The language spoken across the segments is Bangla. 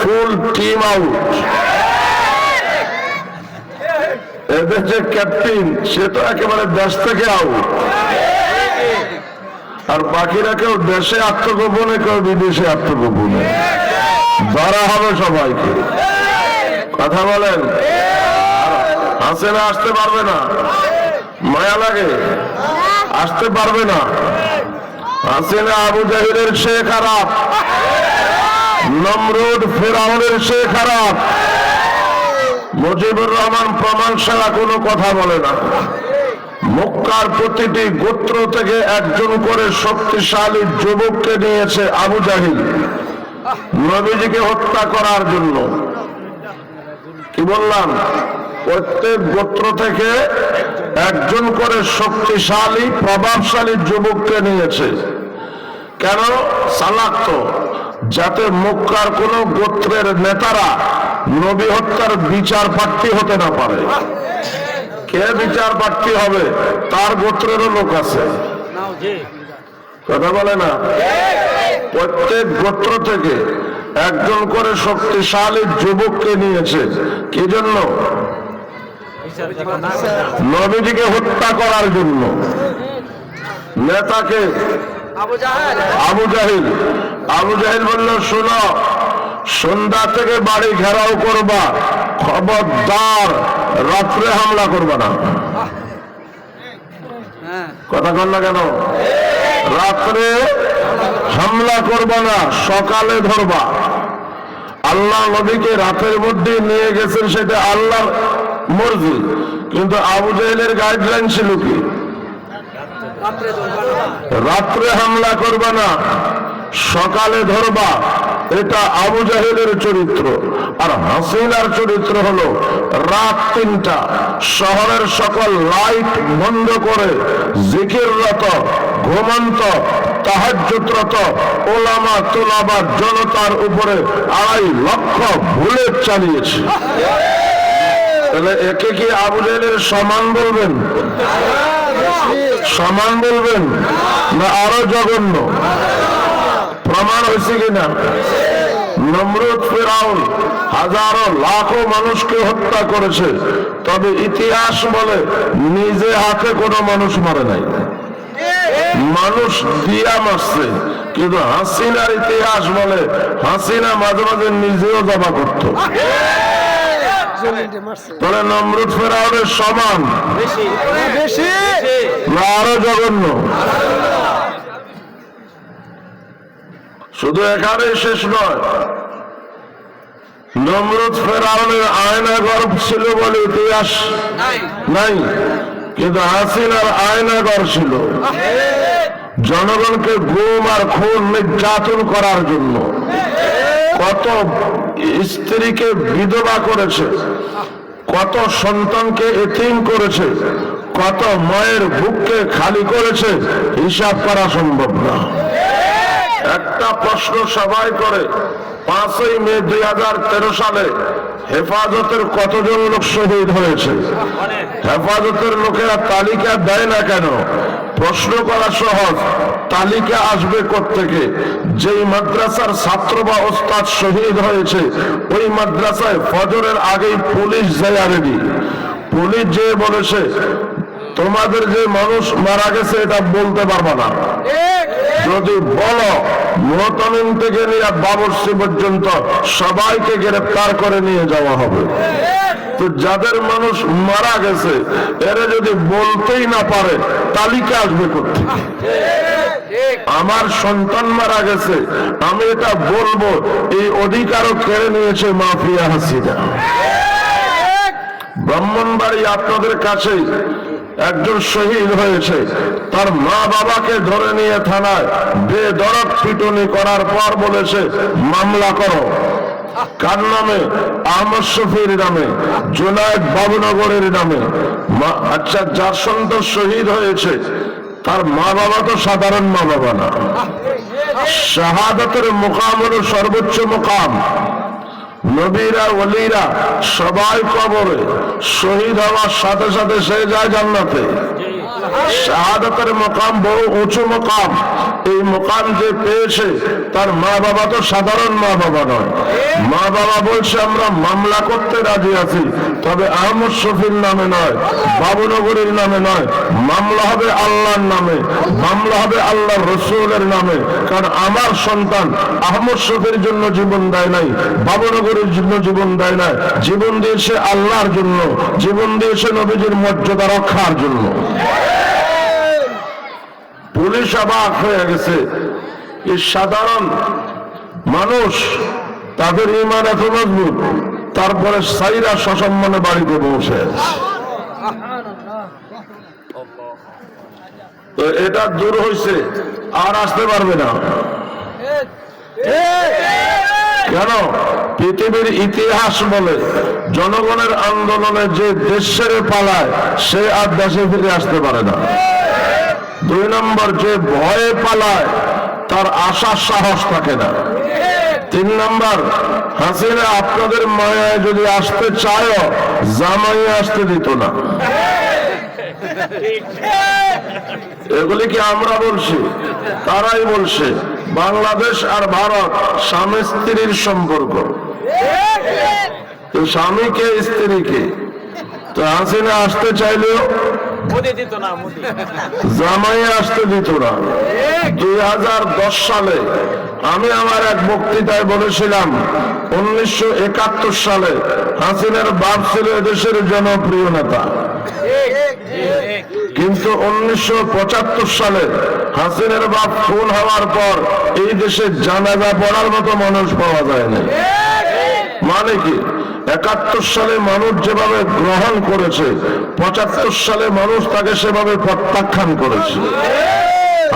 ফুল টিম আউট এদের যে ক্যাপ্টেন সে তো একেবারে দেশ থেকে আউট আর বাকিরা কেউ দেশে আত্মগোপনে, কেউ বিদেশে আত্মগোপনে। ধরা হবে সবাইকে। কথা বলেন? হাসিনা আসতে পারবে না। মায়া লাগে? আসতে পারবে না। হাসিনা আবু জাহিরের সে খারাপ নমরুদ ফেরাউনের সে খারাপ মুজিবুর রহমান প্রমাণ ছাড়া কোনো কথা বলে না। মক্কার প্রতিটি গোত্র থেকে একজন করে শক্তিশালী যুবককে নিয়েছে আবু জাহিল। নবীজিকে হত্যা করার জন্য। কি বললাম? প্রত্যেক গোত্র থেকে একজন করে শক্তিশালী, প্রভাবশালী যুবককে নিয়েছে। কেন? সালাক্ত যাতে মক্কার কোন গোত্রের নেতারা নবী হত্যার বিচার প্রার্থী হতে না পারে। কে বিচার প্রার্থী হবে? তার গোত্রেরও লোক আছে। কথা বলে না? প্রত্যেক গোত্র থেকে একজন করে শক্তিশালী যুবককে নিয়েছে। কি জন্য? নবীজিকে হত্যা করার জন্য। নেতাকে আবু জাহিল। আবু জাহিল বলল, শোনো, সন্ধ্যা থেকে বাড়ি ঘেরাও করবা, খবরদার, রাত্রে হামলা করবা না। কথা কন না কেন? রাত্রে হামলা করবা না, সকালে ধরবা। আল্লাহ নবীকে রাতের মধ্যে নিয়ে গেছেন সেটা আল্লাহর মর্জি, কিন্তু আবু জাহেলের গাইডলাইন ছিল কি? রাত্রে হামলা করবা না। সকালে ধরবা, এটা আবু জাহেলের চরিত্র। আর হাসিনার চরিত্র হলো রাত তিনটা, শহরের সকল লাইট বন্ধ করে জিকিররত, ঘুমন্ত, তাহাজ্জুদরত ওলামা তোলাবা জনতার উপরে আড়াই লক্ষ বুলেট চালিয়েছে। তাহলে একে কি আবু জাহেলের সমান বলবেন? সমান বলবেন? না আরও জঘন্য? প্রমাণ হয়েছে কিনা? নমরুদ ফেরাউন হাজারো লাখো মানুষকে হত্যা করেছে। তবে ইতিহাস বলে নিজে হাতে কোনো মানুষ মারে নাই। মানুষ দিয়া মারছে কিন্তু হাসিনার ইতিহাস বলে হাসিনা মাঝে মাঝে নিজেও জমা করত। তাহলে নমরুদ ফেরাউনের সমান? আরও জঘন্য। শুধু এখানেই শেষ নয়। নমরুদ ফেরাউনের আয়না গর্ব ছিল বলে ইতিহাস নাই। কিন্তু হাসিনার আয়না গর ছিল। জনগণকে গুম আর খুন নির্যাতন করার জন্য। কত স্ত্রীকে বিধবা করেছে কত সন্তানকে এতিম করেছে কত মায়ের বুককে খালি করেছে হিসাব করা সম্ভব না। একটা প্রশ্ন সবাই করে পাঁচই মে দুই হাজার তেরো সালে হেফাজতের কতজন লোক শহীদ হয়েছে? হেফাজতের লোকেরা তালিকা দেয় না কেন? প্রশ্ন করা সহজ, তালিকা আসবে থেকে যেই মাদ্রাসার ছাত্র বা ওস্তাদ শহীদ হয়েছে, ওই মাদ্রাসায় ফজরের আগেই পুলিশ যায় রেডি পুলিশ যে বলেছে তোমাদের যে মানুষ মারা গেছে, এটা বলতে পারবা না। যদি বলো মোহতামিম থেকে নিয়ে বাবরসি পর্যন্ত সবাইকে গ্রেফতার করে নিয়ে যাওয়া হবে। তো যাদের মানুষ মারা গেছে, এরা যদি বলতেই না পারে, তালিকা আসবে করতে আমার সন্তান মারা গেছে, আমি এটা বলব, এই অধিকারও কেড়ে নিয়েছে মাফিয়া হাসিনা। ব্রাহ্মণবাড়ি আপনাদের কাছেই একজন শহীদ হয়েছে। তার মা বাবাকে ধরে নিয়ে থানায় বেদরক পিটুনি করার পর বলেছে মামলা করো। কার নামে? আহমদ শফির নামে। জুনায়দ বাবুনগরের নামে। আচ্ছা যার সন্তান শহীদ হয়েছে তার মা বাবা তো সাধারণ মা বাবা না। শাহাদাতের মোকাম হলো সর্বোচ্চ মোকাম। নবীরা ওলিরা সবাই কবরে। শহীদ হওয়ার সাথে সাথে সে যায় জান্নাতে। শাহাদাতের মকাম বহু উঁচু মকাম। এই মকাম যে পেয়েছে, তার মা বাবা তো সাধারণ মা বাবা নয়। মা বাবা বলছে, আমরা মামলা করতে রাজি আছি, তবে আহমদ শফির নামে নয়, বাবুনগরীর নামে নয়। মামলা হবে আল্লাহর নামে, মামলা হবে আল্লাহ রসুলের নামে। কারণ আমার সন্তান আহমদ শফির জন্য জীবন দেয় নাই, বাবুনগরীর জন্য জীবন দেয় নাই। জীবন দিয়েছে আল্লাহর জন্য, জীবন দিয়েছে নবীজির মর্যাদা রক্ষার জন্য। পুলিশ অবাক হয়ে গেছে এই সাধারণ মানুষ, তাদের ইমান এত মজবুত, তারপরে সাইরা সসম্মানে বাড়িতে আছে। তো এটা দূর হয়েছে আর আসতে পারবে না কেন? পৃথিবীর ইতিহাস বলে জনগণের আন্দোলনে যে দেশ ছেড়ে পালায়, সে আর দেশে ফিরে আসতে পারে না। দুই নম্বর, যে ভয়ে পালায়, তার আশার সাহস থাকে না। তিন নম্বর, হাসিনা আপনাদের মায়ায় যদি আসতে চায় জামাই আসতে দিত না। এগুলি কি আমরা বলছি? তারাই বলছে বাংলাদেশ আর ভারত স্বামী স্ত্রীর সম্পর্ক। তো স্বামীকে স্ত্রীকে তো হাসিনা আসতে চাইলেও জামাই আসতে দিত না। দুই হাজার দশ সালে আমি আমার এক বক্তৃতায় বলেছিলাম উনিশশো একাত্তর সালে হাসিনার বাপ ছিল এদেশের জনপ্রিয় নেতা। কিন্তু উনিশশো পঁচাত্তর সালে হাসিনের বাপ খুন হওয়ার পর এই দেশে জানাজা পড়ার মতো মানুষ পাওয়া যায়নি। মানে কি? একাত্তর সালে মানুষ যেভাবে গ্রহণ করেছে, পঁচাত্তর সালে মানুষ তাকে সেভাবে প্রত্যাখ্যান করেছে।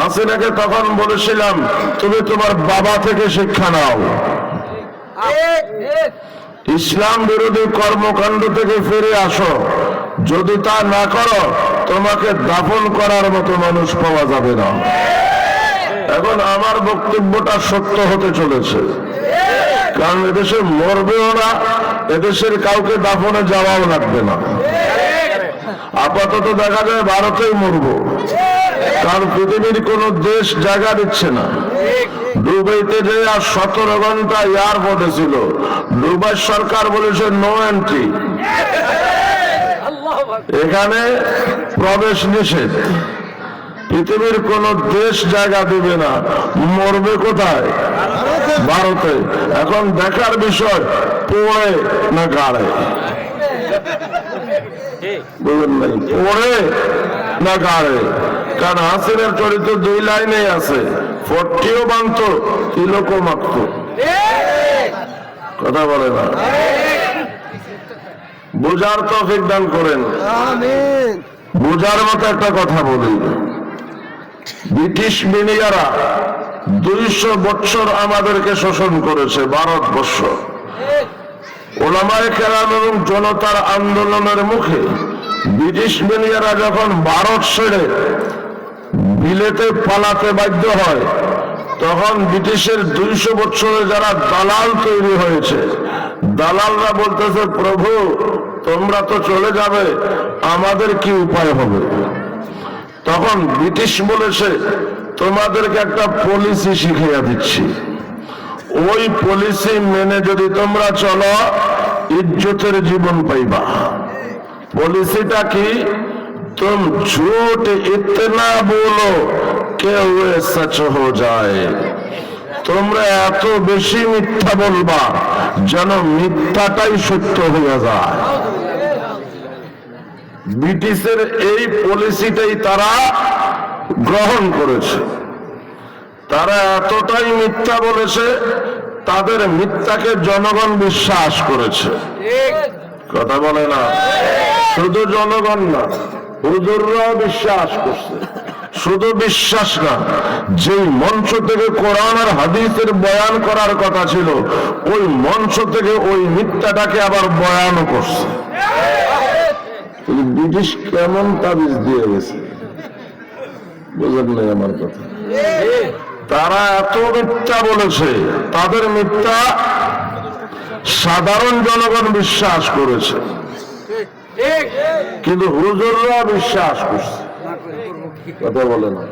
হাসিনাকে তখন বলেছিলাম, তুমি তোমার বাবা থেকে শিক্ষা নাও। ইসলাম বিরোধী কর্মকাণ্ড থেকে ফিরে আসো। যদি তা না করো, তোমাকে দাফন করার মতো মানুষ পাওয়া যাবে না। এখন আমার বক্তব্যটা সত্য হতে চলেছে। কারণ এদেশে মরবেও না, এদেশের কাউকে দাফনে যাওয়াও লাগবে না। আপাতত দেখা যায় ভারতেই মরব। কারণ পৃথিবীর কোন দেশ জায়গা দিচ্ছে না। দুবাইতে যে আর সতেরো ঘণ্টা এয়ারপোর্টে ছিল, দুবাই সরকার বলেছে নো এন্ট্রি এখানে প্রবেশ নিষেধ। পৃথিবীর কোন দেশ জায়গা দেবে না। মরবে কোথায়? ভারতে। এখন দেখার বিষয় পড়ে না গাড়ে? বুঝলেন নাই? পড়ে না গাড়ে? কারণ হাসিনের চরিত্র দুই লাইনে আছে। ফটটিও বানত তিলকও মাখত। কথা বলে না? বুঝার তফিক দান করেন। বোঝার মতো একটা কথা বলি। ব্রিটিশ মিডিয়ারা দুইশো বছর আমাদেরকে শোষণ করেছে ভারতবর্ষ ওলামায় কেরাম এবং জনতার আন্দোলনের মুখে ব্রিটিশ মিডিয়ারা যখন ভারত ছেড়ে বিলেতে পালাতে বাধ্য হয় তখন ব্রিটিশের দুইশো বছরে যারা দালাল তৈরি হয়েছে দালালরা বলতেছে, প্রভু, তোমরা তো চলে যাবে, আমাদের কি উপায় হবে? তখন ব্রিটিশ বলেছে তোমাদেরকে একটা পলিসি শিখাইয়া দিচ্ছি। ওই পলিসি মেনে যদি তোমরা চলো, ইজ্জতের জীবন পাইবা। পলিসিটা কি? তুম ঝুট ইতনা বলো, কেউ সচ হো যায়। তোমরা এত বেশি মিথ্যা বলবা, যেন মিথ্যাটাই সত্য হয়ে যায়। ব্রিটিশের এই পলিসিটাই তারা গ্রহণ করেছে। তারা এতটাই মিথ্যা বলেছে, তাদের মিথ্যাকে জনগণ বিশ্বাস করেছে। কথা বলে না? শুধু জনগণ না, হুজুররাও বিশ্বাস করছে। শুধু বিশ্বাস না, যেই মঞ্চ থেকে কোরআন আর হাদিসের বয়ান করার কথা ছিল, ওই মঞ্চ থেকে ওই মিথ্যাটাকে আবার বয়ানও করছে। ব্রিটিশ কেমন তাবিজ দিয়ে গেছে? বুঝলেন নাই আমার কথা? তারা এত মিথ্যা বলেছে, তাদের মিথ্যা সাধারণ জনগণ বিশ্বাস করেছে। কিন্তু হুজুররা বিশ্বাস করছে। কথা বলে না।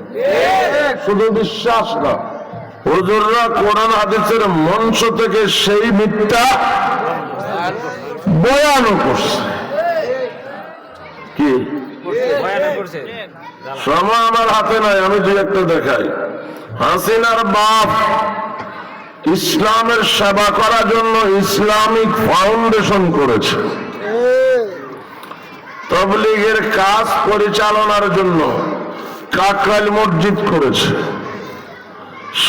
শুধু বিশ্বাস না। হুজুররা কোরআন হাদিসের মঞ্চ থেকে সেই মিথ্যা বয়ানও করছে। কি? সময় আমার হাতে নাই আমি দু একটা দেখাই। হাসিনার বাপ ইসলামের সেবা করার জন্য ইসলামিক ফাউন্ডেশন করেছে। তবলিগের কাজ পরিচালনার জন্য। কাকরাইল মসজিদ করেছে।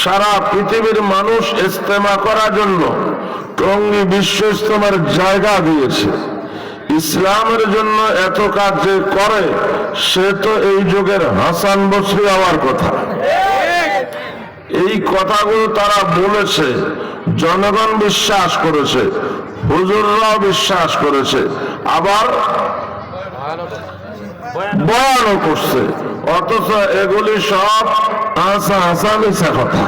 সারা পৃথিবীর মানুষ ইস্তেমা করার জন্য টঙ্গী বিশ্ব ইস্তেমার জায়গা দিয়েছে। ইসলামের জন্য এত কাজ যে করে, সে তো এই যুগের হাসান বসরি হওয়ার কথা। এই কথাগুলো তারা বলেছে, জনগণ বিশ্বাস করেছে, হুজুররাও বিশ্বাস করেছে। আবার বয়ানও করছে। অথচ এগুলি সব আসা আসা মিশা কথা।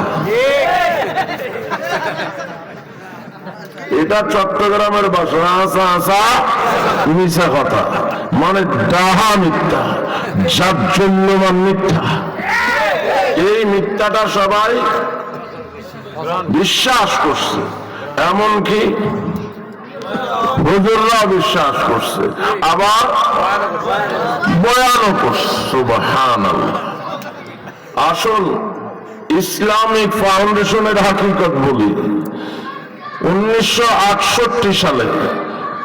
এটা চট্টগ্রামের ভাষা আসা আসা মিশা কথা। মানে ডাহা মিথ্যা জাজ্জল্যমান মিথ্যা। এই মিথ্যাটা সবাই বিশ্বাস করছে। এমনকি হুজুররা বিশ্বাস করছে। আবার বয়ানও করছে আসল ইসলামিক ফাউন্ডেশনের হাকিকত বলি, উনিশশো সালে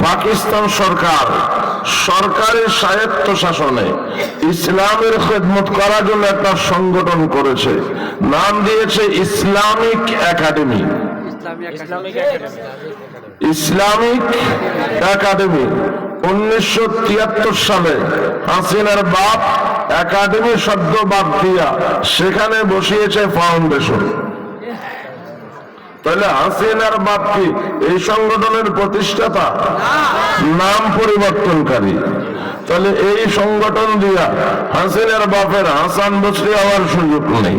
পাকিস্তান সরকার সরকারের স্বায়ত্ত শাসনে ইসলামের খেদমত করার জন্য একটা সংগঠন করেছে। নাম দিয়েছে ইসলামিক একাডেমি। ইসলামিক একাডেমি উনিশশো তিয়াত্তর সালে হাসিনার বাপ একাডেমি শব্দ বাদ দিয়া সেখানে বসিয়েছে ফাউন্ডেশন। তাহলে হাসিনার বাপ কি এই সংগঠনের প্রতিষ্ঠাতা? নাম পরিবর্তনকারী। তাহলে এই সংগঠন দিয়া হাসিনার বাপের হাসান বসরি হওয়ার সুযোগ নেই।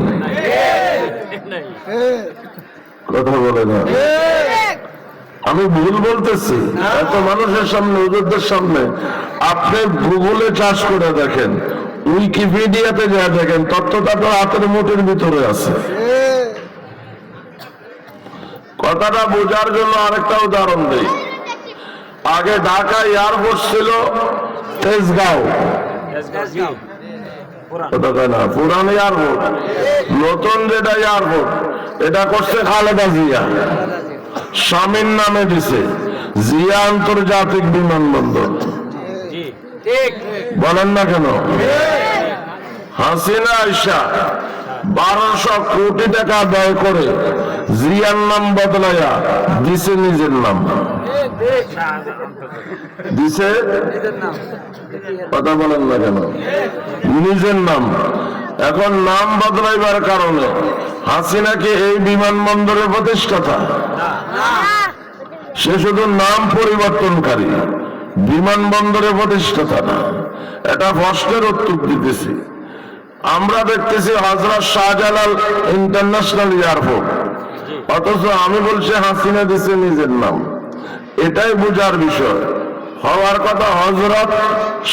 কথা বলে না। আমি ভুল বলতেছি। এত মানুষের সামনে হুজুরদের সামনে। আপনি গুগলে চাষ করে দেখেন, উইকিপিডিয়াতে যা দেখেন, তথ্যটা তো হাতের মুঠের ভিতরে আছে। কথাটা বোঝার জন্য আরেকটা উদাহরণ দেই। আগে ঢাকা এয়ারপোর্ট ছিল তেজগাঁও। পুরান এয়ারপোর্ট। নতুন যেটা এয়ারপোর্ট, এটা করছে খালেদা জিয়া। স্বামীর নামে দিছে। জিয়া আন্তর্জাতিক বিমানবন্দর। বলেন না কেন? হাসিনা আইসা বারোশো কোটি টাকা ব্যয় করে জিয়ার নাম বদলাইয়া দিছে নিজের নাম। দিছে? কথা বলেন না কেন? নিজের নাম। এখন নাম বদলাইবার কারণে হাসিনাকে এই বিমানবন্দরের প্রতিষ্ঠাতা। সে শুধু নাম পরিবর্তনকারী, বিমানবন্দরের প্রতিষ্ঠাতা না, এটা প্রশ্নের উত্তর দিতেছি। আমরা দেখতেছি হজরত শাহজালাল ইন্টারন্যাশনাল এয়ারপোর্ট। অথচ আমি বলছি হাসিনা দিছে নিজের নাম। এটাই বোঝার বিষয়। হওয়ার কথা হজরত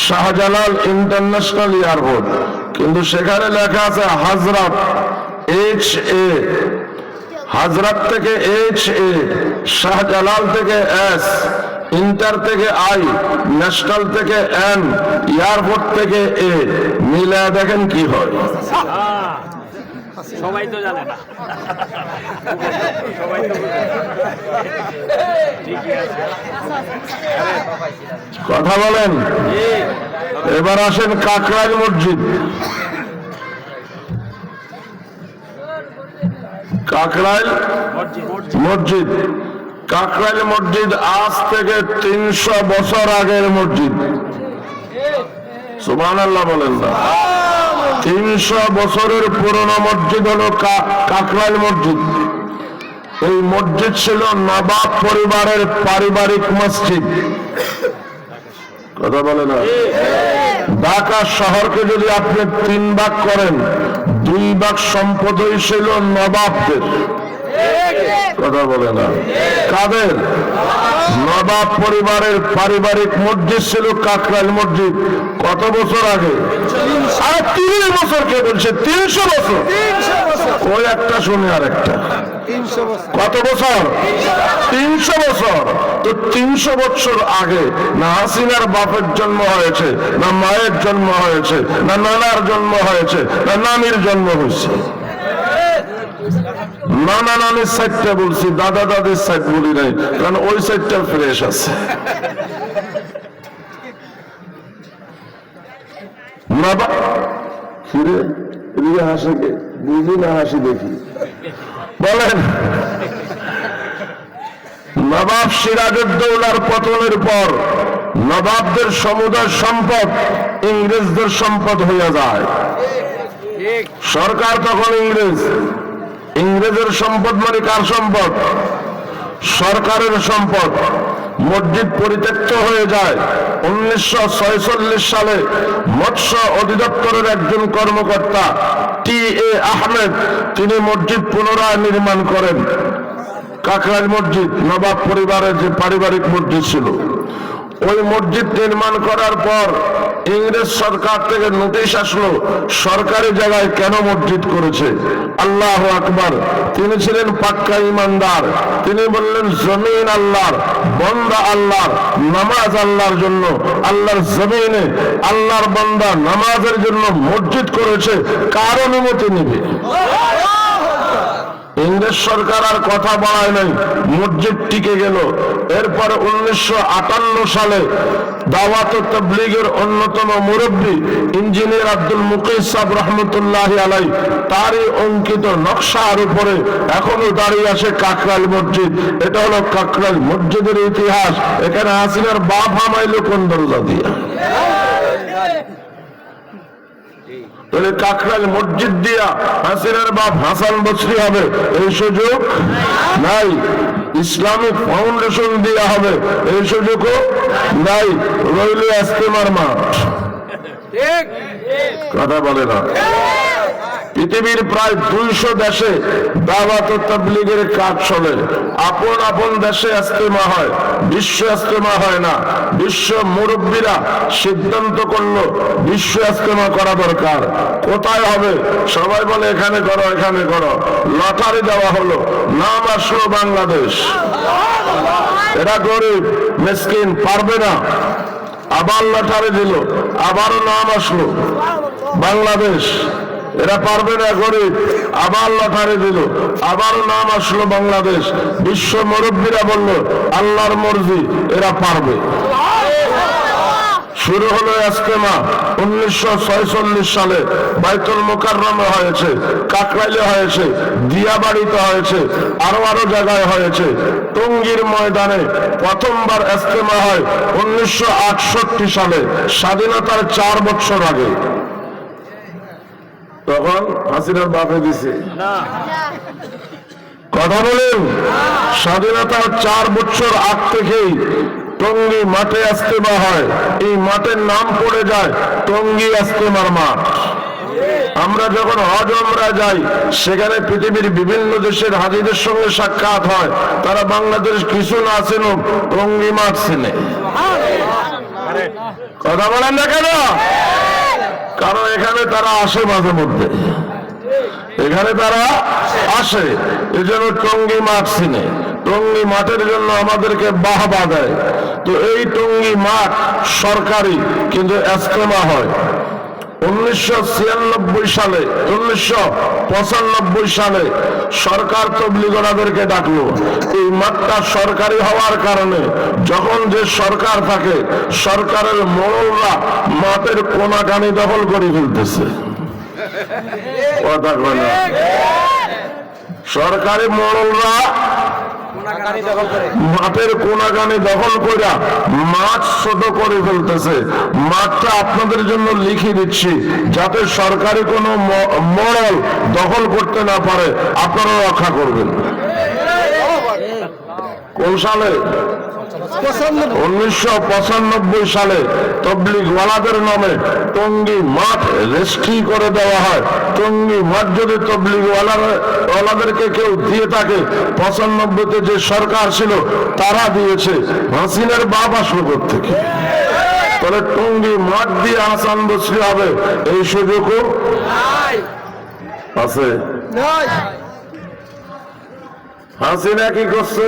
শাহজালাল ইন্টারন্যাশনাল এয়ারপোর্ট। কিন্তু সেখানে লেখা আছে হজরত এইচ এ হাজরাত থেকে এইচ এ শাহজালাল থেকে এস ইন্টার থেকে আই ন্যাশনাল থেকে এন এয়ারপোর্ট থেকে এ মিলা দেখেন কি হয়। সবাই তো জানে না। সবাই তো কথা বলেন। এবার আসেন কাকরাইল মসজিদ। কাকরাইল মসজিদ। কাকরাইল মসজিদ আজ থেকে তিনশো বছর আগের মসজিদ। সুমান আল্লাহ বলেন না। তিনশো বছরের পুরনো মসজিদ হলো কাকরাইল মসজিদ। এই মসজিদ ছিল নবাব পরিবারের পারিবারিক মসজিদ। কথা বলে না? ঢাকা শহরকে যদি আপনি তিন ভাগ করেন, দুই ভাগ সম্পদই ছিল নবাবদের। কথা বলে না। কাদের? নবাব পরিবারের পারিবারিক মসজিদ ছিল কাকরাইল মসজিদ। কত বছর আগে? তিরিশ বছর কে বলছে? তিনশো বছর। ওই একটা শুনে আর একটা। কত বছর? তিনশো বছর। তো তিনশো বছর আগে না হাসিনার বাপের জন্ম হয়েছে, না মায়ের জন্ম হয়েছে, না নানার জন্ম হয়েছে, না নানির জন্ম হয়েছে। নানা নানির সাইডটা বলছি দাদা দাদির সাইড বলি নাই কারণ ওই সাইডটা ফ্রেশ আছে। বাবা ফিরে এদিকে হাসি বুঝি না হাসি দেখি। বলেন নবাব সিরাজউদ্দৌলার পতনের পর নবাবদের সমুদায় সম্পদ ইংরেজদের সম্পদ হইয়া যায়। সরকার তখন ইংরেজ। ইংরেজের সম্পদ মানে কার সম্পদ? সরকারের সম্পদ। মসজিদ পরিত্যক্ত হয়ে যায়। উনিশশো সালে মৎস্য অধিদপ্তরের একজন কর্মকর্তা, টি এ আহমেদ, তিনি মসজিদ পুনরায় নির্মাণ করেন। কাকরাইল মসজিদ, নবাব পরিবারের যে পারিবারিক মসজিদ ছিল। ওই মসজিদ নির্মাণ করার পর ইংরেজ সরকার থেকে নোটিশ আসলো, সরকারি জায়গায় কেন মসজিদ করেছে? আল্লাহ আকবার। তিনি ছিলেন পাক্কা ইমানদার। তিনি বললেন, জমিন আল্লাহর, বন্দা আল্লাহর, নামাজ আল্লাহর জন্য, আল্লাহর জমিনে আল্লাহর বন্দা নামাজের জন্য মসজিদ করেছে, কার অনুমতি নেবে? ইংরেজ সরকার আর কথা বাড়ায় নাই। মসজিদ টিকে গেল। এরপরে উনিশশো সালে দাওয়াত তবলিগের অন্যতম মুরব্বী ইঞ্জিনিয়ার আব্দুল মুকিস সাহ রহমতুল্লাহ আলাই তারই অঙ্কিত নকশার উপরে এখনও দাঁড়িয়ে আছে কাকরাল মসজিদ। এটা হলো কাকরাল মসজিদের ইতিহাস। এখানে হাসিনার বাপ হামাইলো কোন দরজা তাহলে কাকরাল মসজিদ দিয়া হাসিনার বাপ হাসান বসরি হবে এই সুযোগ নাই। ইসলামিক ফাউন্ডেশন দেওয়া হবে এই সুযোগও নাই। রইল ইস্তেমার মাঠ কথা বলে না। পৃথিবীর প্রায় দুইশো দেশে দাওয়াত ও কাজ চলে। আপন আপন দেশে ইস্তেমা হয়, বিশ্ব ইস্তেমা হয় না। বিশ্ব মুরব্বীরা সিদ্ধান্ত করল, বিশ্ব ইস্তেমা করা দরকার। কোথায় হবে? সবাই বলে, এখানে করো এখানে করো। লটারি দেওয়া হলো, নাম আসলো বাংলাদেশ। এরা গরিব, মেসকিন পারবে না। আবার লটারি দিল, আবারও নাম আসলো, বাংলাদেশ। এরা পারবে না গরিব। আবার লটারি দিল। আবারও নাম আসলো বাংলাদেশ। বিশ্ব মুরব্বীরা বলল, আল্লাহর মর্জি, এরা পারবে। শুরু হলো ইস্তেমা উনিশশো সালে বাইতুল মোকাররমে হয়েছে, কাকরাইলে হয়েছে, দিয়াবাড়িতে হয়েছে, আরও আরও জায়গায় হয়েছে। টঙ্গীর ময়দানে প্রথমবার ইস্তেমা হয় উনিশশো আটষট্টি সালে, স্বাধীনতার চার বছর আগে। তখন হাসিনার বাপে দিছে। কথা বলেন। স্বাধীনতার চার বছর আগ থেকেই টঙ্গী মাঠে আস্তেমা হয়। এই মাঠের নাম পড়ে যায় টঙ্গী আস্তেমার মাঠ। আমরা যখন হজ আমরা যাই সেখানে পৃথিবীর বিভিন্ন দেশের হাজিদের সঙ্গে সাক্ষাৎ হয়। তারা বাংলাদেশ কিছু না চেন টঙ্গী মাঠ চেনে। কথা বলেন না কেন? কারণ এখানে তারা আসে মাঝে মধ্যে। এখানে তারা আসে। এই জন্য টঙ্গি মাঠ চিনে। টঙ্গি মাঠের জন্য আমাদেরকে বাহবা দেয়। তো এই টঙ্গি মাঠ সরকারি, কিন্তু এস্তেমা হয়। উনিশশো ছিয়ানব্বই সালে উনিশশো সরকারের মোড়লরা মাঠের কোনাকানি দখল করে ফেলতেছে। সরকারি মোড়লরা মাঠের কোনাগানে দখল করে মাঠ ছোট করে ফেলতেছে। মাঠটা আপনাদের জন্য লিখে দিচ্ছি, যাতে সরকারি কোনো মরল দখল করতে না পারে আপনারা রক্ষা করবেন। কোন সালে? উনিশশো পঁচানব্বই সালে তবলিগ ওয়ালাদের নামে টঙ্গী মাঠ রেস্ট্রি করে দেওয়া হয়। টঙ্গী মাঠ যদি তবলিগ ওয়ালাদেরকে কেউ দিয়ে থাকে পঁচানব্বইতে যে সরকার ছিল তারা দিয়েছে হাসিনের বাপ আসলো থেকে। তাহলে টঙ্গী মাঠ দিয়ে আসান বসলে হবে এই সুযোগও আছে। হাসিনা কি করছে?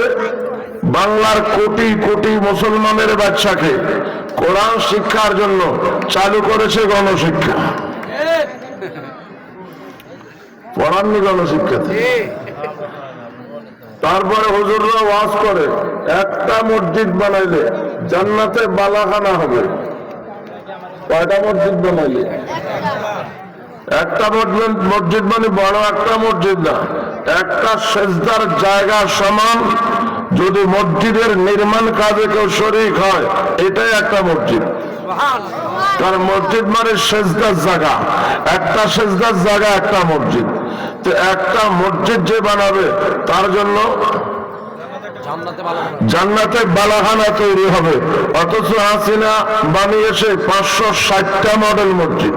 বাংলার কোটি কোটি মুসলমানের বাচ্চাকে কোরআন শিক্ষার জন্য চালু করেছে গণশিক্ষা। পড়াননি গণশিক্ষাতে তারপরে হুজুররা ওয়াজ করে, একটা মসজিদ বানাইলে জান্নাতে বালাখানা হবে। কয়টা মসজিদ বানাইলে? একটা মসজিদ মানে বড় একটা মসজিদ না, একটা সেজদার জায়গা সমান যদি মসজিদের নির্মাণ কাজে কেউ শরিক হয় এটাই একটা মসজিদ। তার মসজিদ মানে সেজদার জায়গা। একটা সেজদার জায়গা একটা মসজিদ। তো একটা মসজিদ যে বানাবে তার জন্য জান্নাতে বালাখানা তৈরি হবে। অথচ হাসিনা বানিয়েছে পাঁচশো ষাটটা মডেল মসজিদ।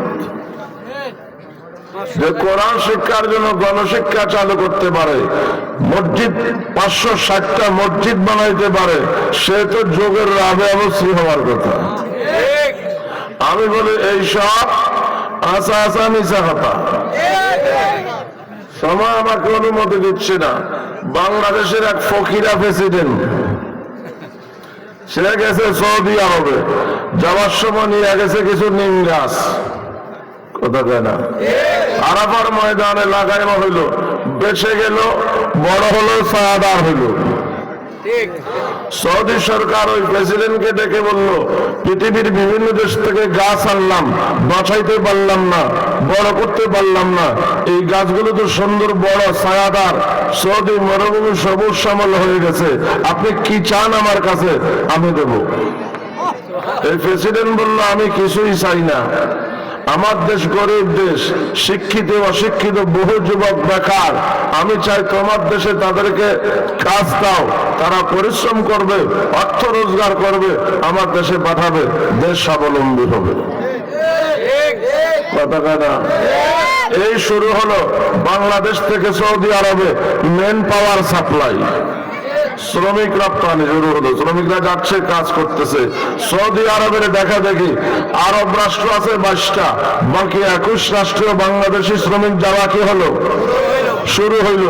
যে কোরআন শিক্ষার জন্য গণশিক্ষা চালু করতে পারে, মসজিদ পাঁচশো ষাটটা মসজিদ বানাইতে পারে, সে তো যোগের রাবে অবশ্যই হওয়ার কথা। আমি বলি, এই সব আসা আসা মিশা কথা। সময় আমাকে অনুমতি দিচ্ছে না। বাংলাদেশের এক ফকিরা প্রেসিডেন্ট, সে গেছে সৌদি আরবে, যাওয়ার সময় নিয়ে গেছে কিছু নিম গাছ। কথা কয় না? আরাফার ময়দানে লাগাইমা হইল বেঁচে গেল বড় হলো সায়াদার হইল। সৌদি সরকার ওই প্রেসিডেন্টকে ডেকে বলল পৃথিবীর বিভিন্ন দেশ থেকে গাছ আনলাম বাঁচাইতে পারলাম না বড় করতে পারলাম না। এই গাছগুলো তো সুন্দর বড় ছায়াদার। সৌদি মরুভূমি সবুজ শ্যামল হয়ে গেছে। আপনি কি চান আমার কাছে? আমি দেব। এই প্রেসিডেন্ট বলল আমি কিছুই চাই না। আমার দেশ গরিব দেশ, শিক্ষিত অশিক্ষিত বহু যুবক বেকার। আমি চাই তোমার দেশে তাদেরকে কাজ দাও। তারা পরিশ্রম করবে, অর্থ রোজগার করবে, আমার দেশে পাঠাবে, দেশ স্বাবলম্বী হবে। এই শুরু হলো বাংলাদেশ থেকে সৌদি আরবে মেন পাওয়ার সাপ্লাই। শ্রমিক রপ্তানি শুরু হলো। শ্রমিকরা যাচ্ছে, কাজ করতেছে। সৌদি আরবের দেখা দেখি, আরব রাষ্ট্র আছে বাইশটা, বাকি একুশ রাষ্ট্র বাংলাদেশি শ্রমিক যাওয়া কি হলো? শুরু হইল।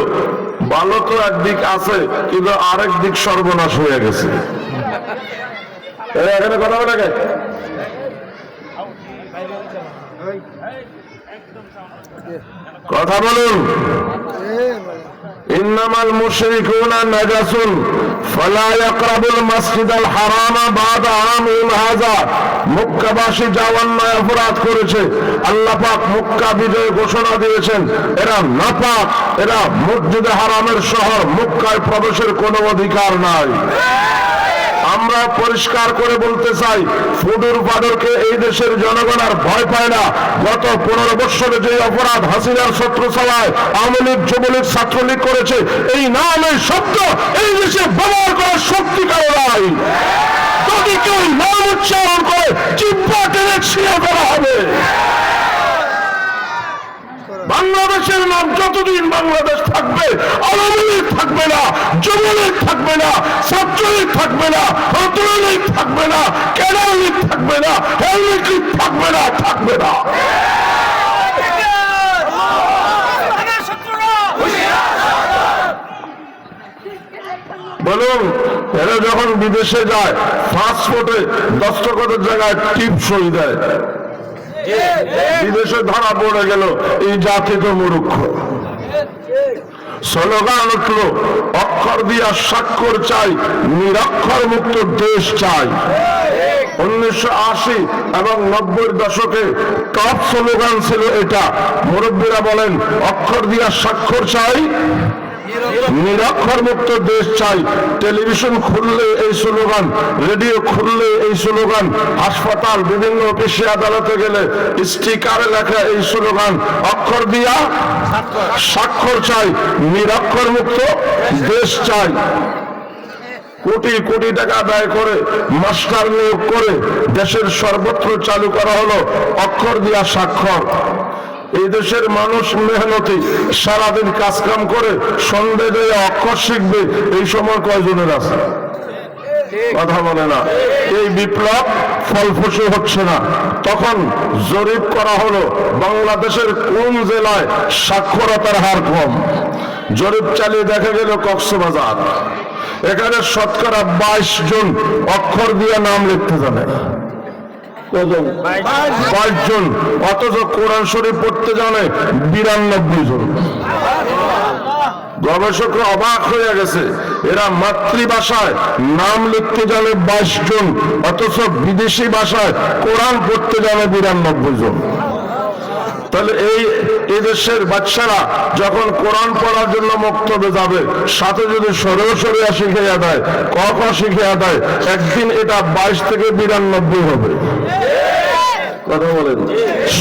ভালো তো একদিক আছে, কিন্তু আরেক দিক সর্বনাশ হয়ে গেছে। এখানে কথা বলে কথা বলুন। ইন্নামাল মুশরিকুনা নাজাসুন ফালা ইয়াকরাবুল বাদা আমুল মক্কাবাসী অপরাধ করেছে। আল্লাহ পাক মক্কা বিজয় ঘোষণা দিয়েছেন। এরা নাপাক, এরা মসজিদে হারামের শহর, মক্কায় প্রবেশের কোনো অধিকার নাই। আমরা পরিষ্কার করে বলতে চাই ফুডুর পাদরকে এই দেশের জনগণ আর ভয় পায় না। গত পনেরো বৎসরে যে অপরাধ হাসিনার শত্রু চালায়, আওয়ামী লীগ, যুবলীগ ছাত্রলীগ করেছে, এই নাম এই শব্দ এই দেশে ব্যবহার করার শক্তি কারও নাই যদি কেউ নাম উচ্চারণ করে চিপ্পা টেনে ছিঁড়ে করা হবে। বাংলাদেশের নাম যতদিন বাংলাদেশ থাকবে, আওয়ামী লীগ থাকবে না, যুবলীগ থাকবে না, ছাত্রলীগ থাকবে না ছাত্রলীগ থাকবে না কেনার লীগ থাকবে না হেলমেট লীগ থাকবে না থাকবে না। বলুন, এরা যখন বিদেশে যায় পাসপোর্টে দস্তখতের জায়গায় টিপ সই দেয়। বিদেশে ধরা পড়ে গেল, এই জাতি তো মূর্খ। স্লোগান উঠল, অক্ষর দিয়া স্বাক্ষর চাই, নিরক্ষর মুক্ত দেশ চাই। উনিশশো আশি এবং নব্বই দশকে টপ স্লোগান ছিল এটা। মুরব্বীরা বলেন, অক্ষর দিয়া স্বাক্ষর চাই নিরক্ষর মুক্ত দেশ চাই। টেলিভিশন খুললে এই স্লোগান, রেডিও খুললে এই স্লোগান, হাসপাতাল, বিভিন্ন অফিসে আদালতে গেলে স্টিকারে লেখা এই স্লোগান, অক্ষর দিয়া স্বাক্ষর চাই। নিরক্ষর মুক্ত দেশ চাই। কোটি কোটি টাকা ব্যয় করে, মাস্টার নিয়োগ করে দেশের সর্বত্র চালু করা হলো, অক্ষর দিয়া স্বাক্ষর। এই দেশের মানুষ মেহনতি, সারাদিন কাজকাম করে সন্ধে দিয়ে অক্ষর শিখবে, এই সময় কয়জনের আছে? কথা বলে না। এই বিপ্লব ফলপ্রসূ হচ্ছে না। তখন জরিপ করা হলো, বাংলাদেশের কোন জেলায় সাক্ষরতার হার কম? জরিপ চালিয়ে দেখা গেল কক্সবাজার। এখানে শতকরা বাইশ জন অক্ষর দিয়ে নাম লিখতে জানে। কজন বাইশ জন অথচ কোরআন শরীফ পড়তে জানে বিরানব্বই জন। গবেষকরা অবাক হয়ে গেছে, এরা মাতৃভাষায় নাম লিখতে জানে বাইশ জন, অথচ বিদেশি ভাষায় কোরআন পড়তে জানে বিরানব্বই জন। তাহলে এই এদেশের বাচ্চারা যখন কোরআন পড়ার জন্য মক্তবে যাবে, সাথে যদি সরেও সরিয়া শিখিয়া দেয় ক খ শিখিয়া দেয়, একদিন এটা বাইশ থেকে বিরানব্বই হবে।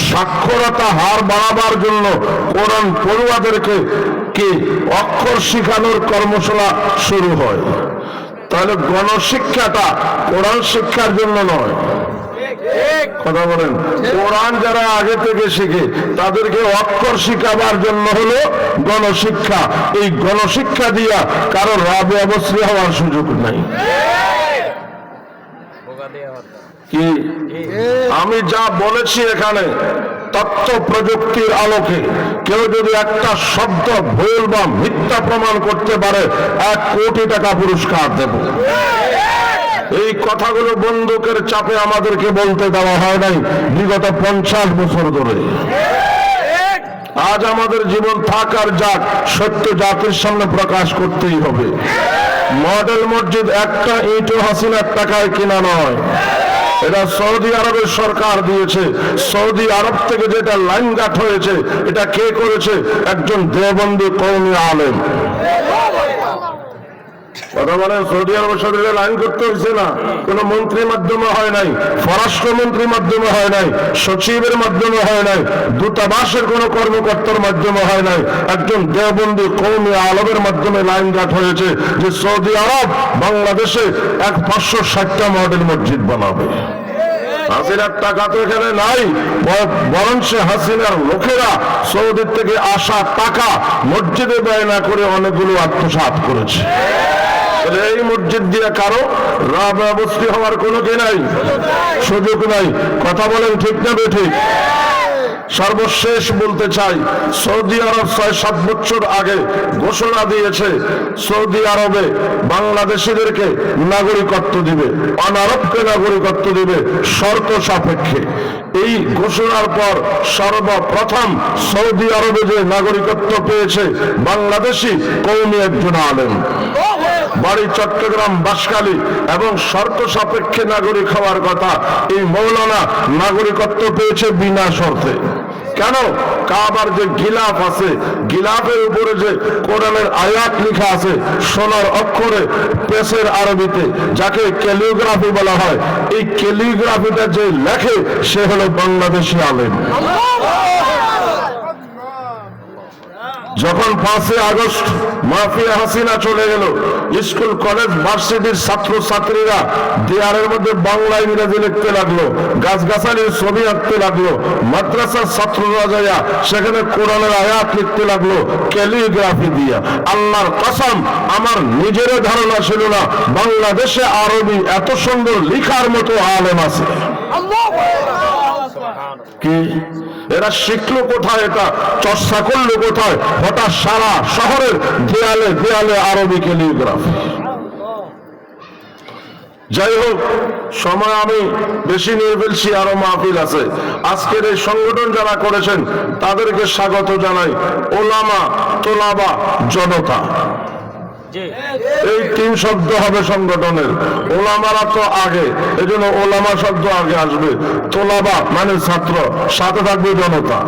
সাক্ষরতা হার বাড়াবার জন্য কোরআন পড়ুয়াদেরকে কি অক্ষর শিখানোর কর্মশালা শুরু হয়? তাহলে গণশিক্ষাটা কোরআন শিক্ষার জন্য নয়। কথা বলেন। কোরআন যারা আগে থেকে শিখে, তাদেরকে অক্ষর শিখাবার জন্য হলো গণশিক্ষা। এই গণশিক্ষা দিয়া কারও রাবে হওয়ার সুযোগ নাই। কি? আমি যা বলেছি এখানে তথ্য প্রযুক্তির আলোকে কেউ যদি একটা শব্দ, ভুল বা মিথ্যা প্রমাণ করতে পারে, এক কোটি টাকা পুরস্কার দেব। এই কথাগুলো বন্দুকের চাপে আমাদেরকে বলতে দেওয়া হয় নাই বিগত পঞ্চাশ বছর ধরে। আজ আমাদের জীবন থাকার যাক, সত্য জাতির সামনে প্রকাশ করতেই হবে। মডেল মসজিদ একটা ইটও হাসিনার টাকায় কিনা নয়। এটা সৌদি আরবের সরকার দিয়েছে। সৌদি আরব থেকে যেটা লাইন গাঠ হয়েছে, এটা কে করেছে? একজন দেবন্দী কৌমি আলেম। কথা বলেন সৌদি আরব শরীরে লাইন করতে হয়েছে না। কোন মন্ত্রীর মাধ্যমে লাইন হয়েছে যে সৌদি আরব বাংলাদেশে এক পাঁচশো ষাটটা মডেল মসজিদ বানাবে। হাসিনার টাকা তো এখানে নাই ব- বরং সে হাসিনার লোকেরা সৌদির থেকে আসা টাকা মসজিদে ব্যয় না করে অনেকগুলো আত্মসাৎ করেছে। এই মসজিদ দিয়ে কারও রাব অবস্থি হওয়ার কোনো কি নাই। সুযোগ নাই। কথা বলেন ঠিক না ঠিক সর্বশেষ বলতে চাই, সৌদি আরব ছয় সাত বছর আগে ঘোষণা দিয়েছে, সৌদি আরবে বাংলাদেশিদেরকে নাগরিকত্ব দিবে, অনারবকে নাগরিকত্ব দিবে, শর্ত সাপেক্ষে। এই ঘোষণার পর সর্বপ্রথম সৌদি আরবে যে নাগরিকত্ব পেয়েছে, বাংলাদেশি কৌমি একজন আলেম। বাড়ি চট্টগ্রাম বাসকালী এবং শর্ত সাপেক্ষে নাগরিক হওয়ার কথা। এই মৌলানা নাগরিকত্ব পেয়েছে বিনা শর্তে। কেন? কাবার যে গিলাফ আছে, গিলাফের উপরে যে কোরআনের আয়াত লেখা আছে, সোনার অক্ষরে পেসের আরবিতে, যাকে ক্যালিওগ্রাফি বলা হয়, এই ক্যালিওগ্রাফিটা যে লেখে, সে হলো বাংলাদেশি আলেম। যখন পাঁচই আগস্ট মাফিয়া হাসিনা চলে গেল স্কুল কলেজ ভার্সিটির ছাত্র ছাত্রীরা দেয়ালের মধ্যে বাংলা ইংরেজি লিখতে লাগল গাছগাছালির ছবি আঁকতে লাগল মাদ্রাসার ছাত্ররা যাইয়া সেখানে কোরআনের আয়াত লিখতে লাগল ক্যালিগ্রাফি দিয়া। আল্লাহর কসম আমার নিজেরও ধারণা ছিল না বাংলাদেশে আরবি এত সুন্দর লিখার মতো আলেম আছে। কি? এরা শিখলো কোথায় এটা? চর্চা করল কোথায়? হঠাৎ সারা শহরের দেয়ালে দেয়ালে আরবি ক্যালিগ্রাফি যাই হোক, সময় আমি বেশি নিয়ে ফেলছি, আরও মাহফিল আছে। আজকের এই সংগঠন যারা করেছেন, তাদেরকে স্বাগত জানাই। ওলামা, তোলাবা, জনতা। এই শব্দ হবে সংগঠনের। ওলামারা তো আগে এই জন্য ওলামা শব্দ আগে আসবে। তোলাবা মানে ছাত্র, সাথে থাকবে জনতা।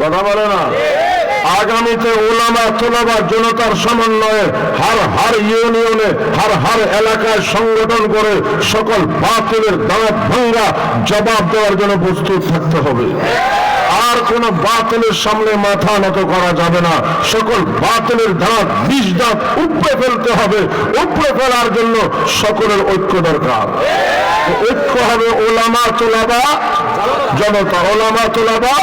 কথা বলে না? আগামীতে ওলামা, তোলাবা, জনতার সমন্বয়ে হার হার ইউনিয়নে, হার হার এলাকায় সংগঠন করে সকল বাতিলের দাঁত ভাঙ্গা জবাব দেওয়ার জন্য প্রস্তুত থাকতে হবে। আর কোন বাতিলের সামনে মাথা নত করা যাবে না। সকল বাতিলের দাঁত বিষ দাঁত উপড়ে ফেলতে হবে। উপড়ে ফেলার জন্য সকলের ঐক্য দরকার। ঐক্য হবে ওলামা তোলাবা, জনতা। ওলামা তোলাবা,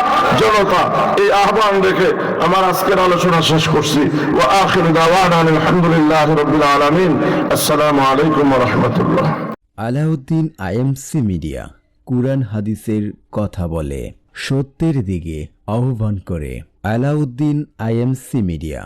জনতা। এই আহ্বান রেখে আমার আজকের আলোচনা শেষ করছি। ও আখির দাওয়ান আলহামদুলিল্লাহ রবিল আলমিন। আসসালামু আলাইকুম রহমতুল্লাহ। আলাউদ্দিন আইএমসি মিডিয়া, কুরআন হাদিসের কথা বলে। সত্যের দিকে আহ্বান করে আলাউদ্দিন আইএমসি মিডিয়া।